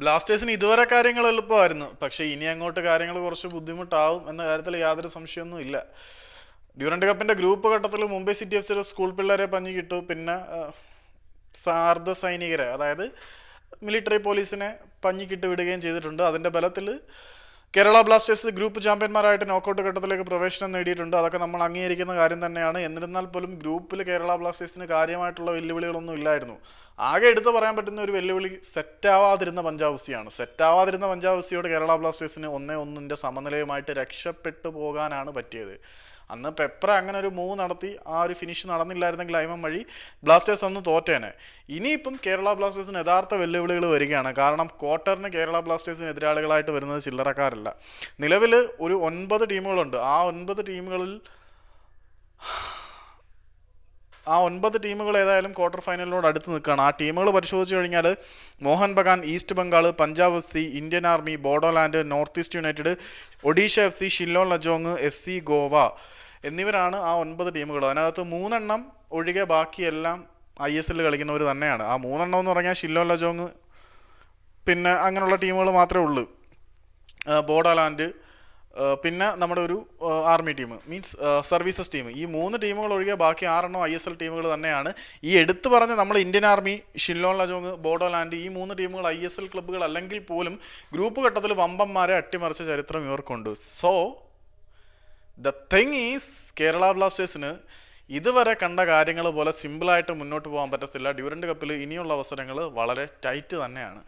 ബ്ലാസ്റ്റേഴ്സിന് ഇതുവരെ കാര്യങ്ങൾ എളുപ്പമായിരുന്നു. പക്ഷേ ഇനി അങ്ങോട്ട് കാര്യങ്ങൾ കുറച്ച് ബുദ്ധിമുട്ടാവും എന്ന കാര്യത്തിൽ യാതൊരു സംശയമൊന്നും ഇല്ല. ഡ്യൂറൻഡ് കപ്പിന്റെ ഗ്രൂപ്പ് ഘട്ടത്തിൽ മുംബൈ സിറ്റി എഫ് സിയുടെ സ്കൂൾ പിള്ളേരെ പഞ്ഞു കിട്ടു. പിന്നെ സാർദ്ധ സൈനികരെ അതായത് മിലിറ്ററി പോലീസിനെ പഞ്ഞിക്കിട്ട് വിടുകയും ചെയ്തിട്ടുണ്ട്. അതിന്റെ ബലത്തിൽ കേരള ബ്ലാസ്റ്റേഴ്സ് ഗ്രൂപ്പ് ചാമ്പ്യന്മാരായിട്ട് നോക്കൌട്ട് ഘട്ടത്തിലേക്ക് പ്രവേശനം നേടിയിട്ടുണ്ട്. അതൊക്കെ നമ്മൾ അംഗീകരിക്കുന്ന കാര്യം തന്നെയാണ്. എന്നിരുന്നാൽ പോലും ഗ്രൂപ്പിൽ കേരള ബ്ലാസ്റ്റേഴ്സിന് കാര്യമായിട്ടുള്ള വെല്ലുവിളികളൊന്നും ഇല്ലായിരുന്നു. ആകെ എടുത്തു പറയാൻ പറ്റുന്ന ഒരു വെല്ലുവിളി സെറ്റാവാതിരുന്ന പഞ്ചാബുസിയാണ് സെറ്റാവാതിരുന്ന പഞ്ചാബുസിയോട് കേരള ബ്ലാസ്റ്റേഴ്സിന് ഒന്നേ ഒന്നിന്റെ സമനിലയുമായിട്ട് രക്ഷപ്പെട്ടു പോകാനാണ് പറ്റിയത്. അന്ന് പെപ്പർ അങ്ങനെ ഒരു മൂവ് നടത്തി ആ ഒരു ഫിനിഷ് നടന്നില്ലായിരുന്നെങ്കിൽ അയമം വഴി ബ്ലാസ്റ്റേഴ്സ് അന്ന് തോറ്റേനെ. ഇനിയിപ്പം കേരള ബ്ലാസ്റ്റേഴ്സിന് യഥാർത്ഥ വെല്ലുവിളികൾ വരികയാണ്. കാരണം ക്വാർട്ടറിന് കേരള ബ്ലാസ്റ്റേഴ്സിന് എതിരാളികളായിട്ട് വരുന്നത് ചില്ലറക്കാരല്ല. നിലവിൽ ഒരു ഒൻപത് ടീമുകളുണ്ട്. ആ ഒൻപത് ടീമുകളിൽ ആ ഒൻപത് ടീമുകൾ ഏതായാലും ക്വാർട്ടർ ഫൈനലിനോട് അടുത്ത് നിൽക്കുകയാണ്. ആ ടീമുകൾ പരിശോധിച്ച് കഴിഞ്ഞാൽ Mohan Bagan East Bengal Punjab F C Indian army Bodoland North East United Odisha F C Shillong Lajong F C Goa. എന്നിവരാണ് ആ ഒൻപത് ടീമുകൾ. അതിനകത്ത് മൂന്നെണ്ണം ഒഴികെ ബാക്കിയെല്ലാം ഐ എസ് എല്ലിൽ കളിക്കുന്നവർ തന്നെയാണ്. ആ മൂന്നെണ്ണം എന്ന് പറഞ്ഞാൽ ഷില്ലോ ലജോങ് പിന്നെ അങ്ങനെയുള്ള ടീമുകൾ മാത്രമേ ഉള്ളൂ. ബോഡോലാൻഡ് പിന്നെ നമ്മുടെ ഒരു army team means services team. ഈ മൂന്ന് ടീമുകൾ ഒഴികെ ബാക്കി ആറെണ്ണം ഐ എസ് എൽ ടീമുകൾ തന്നെയാണ്. ഈ എടുത്തു പറഞ്ഞ നമ്മൾ ഇന്ത്യൻ ആർമി ഷില്ലോൺ ലജോങ് ബോഡോലാൻഡ് ഈ മൂന്ന് ടീമുകൾ ഐ എസ് എൽ ക്ലബ്ബുകൾ അല്ലെങ്കിൽ പോലും ഗ്രൂപ്പ് ഘട്ടത്തിൽ വമ്പന്മാരെ അട്ടിമറിച്ച ചരിത്രം ഇവർക്കുണ്ട്. So the thing is Kerala ബ്ലാസ്റ്റേഴ്സിന് ഇതുവരെ കണ്ട കാര്യങ്ങൾ പോലെ സിമ്പിളായിട്ട് മുന്നോട്ട് പോകാൻ പറ്റത്തില്ല. ഡ്യൂറൻഡ് കപ്പിൽ ഇനിയുള്ള അവസരങ്ങൾ വളരെ ടൈറ്റ് തന്നെയാണ്.